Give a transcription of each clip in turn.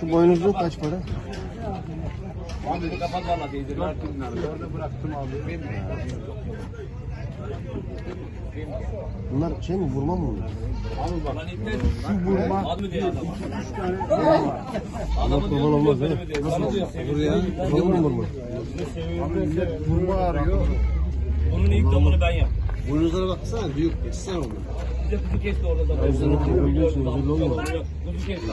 Şu boynuzlu kaç para? Abi kapat valla teyze. Dört bin lira. Orada bıraktım abi. Bunlar şey mi vurma mı bunlar? Şu vurma. Mı diye adam? Allah kurban olmaz değil mi? Buraya. Vurma mı vurma? Vurma arıyor. Onun ilk damını ben yaptım. Boynuzlara baksana büyük. Geçsene onu. Bir de kuzu kesti orada da. Özürlü biliyorsun özürlü olma. Kuzu kesti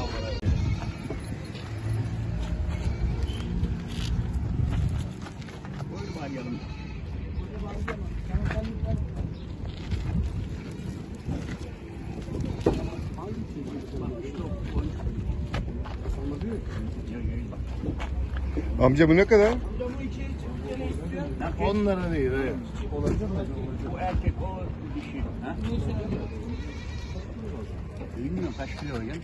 Amca bu ne kadar? 10 lira değil. Evet. Bu erkek o dişi. Ha? Bilmiyorum kaç kilo ya.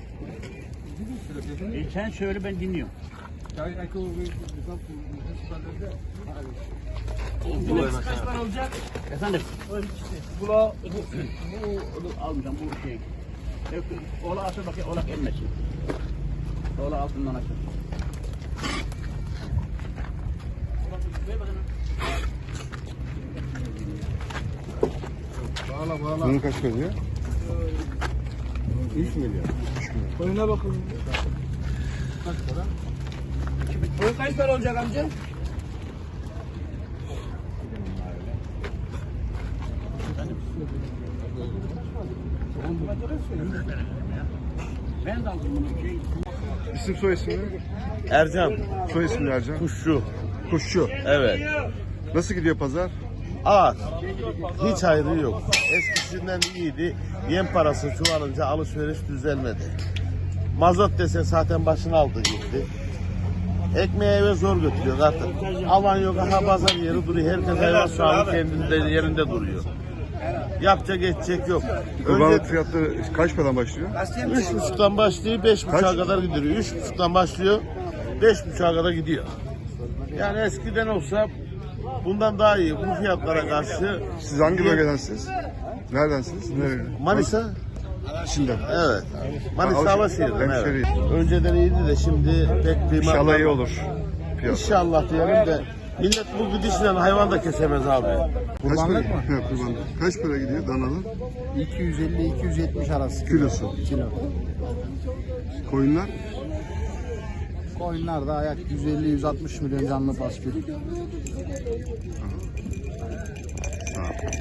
E sen söyle ben dinliyorum. Kaç para olacak? Efendim? Bu, bu, bu almayacağım bu şey. Yok, Ola asıl bakayım olak emmesin. Ola altından açın. Bunun kaç para diyor? 3 milyon. Oyuna bakın. Kaç para? Oyun kaç para olacak amca? Ben de aldım bunu. Şey, İsim soy ismi? Ercan, Soy ismi Ercan? kuşçu. Kuşçu. Evet. Nasıl gidiyor pazar? Az. Hiç ayrı yok. Eskisinden iyiydi. Yem parası çoğalınca alışveriş düzelmedi. Mazot desen zaten başını aldı gitti. Ekmeği eve zor götürüyor artık. Alan yok, aha pazar yeri duruyor. Herkes hayvan sağlığı kendinde yerinde duruyor. Yapacak edecek yok. Kurbanlık Önce fiyatları kaç paradan başlıyor? üç buçuktan başlıyor, beş buçuğa kadar gidiyor. Üç buçuktan başlıyor, beş buçuğa kadar gidiyor. Yani eskiden olsa bundan daha iyi. Bu fiyatlara karşı Siz hangi bölgedensiniz? Neredensiniz? Nerede? Manisa. Çin'den. Evet. Manisa Ha, Havası'ydı. hemşeriyiz. Evet. Önceden iyiydi de şimdi pek kıymet. İnşallah iyi olur. Fiyat. İnşallah diyelim de millet bu gidişle hayvan da kesemez abi. Kurbanlık mı? He, kurbanlık. Kaç para gidiyor dananın? 250-270 arası. Kilosu. Kilo. Koyunlar? Koyunlar da ayak 150-160 milyon canlı paskül.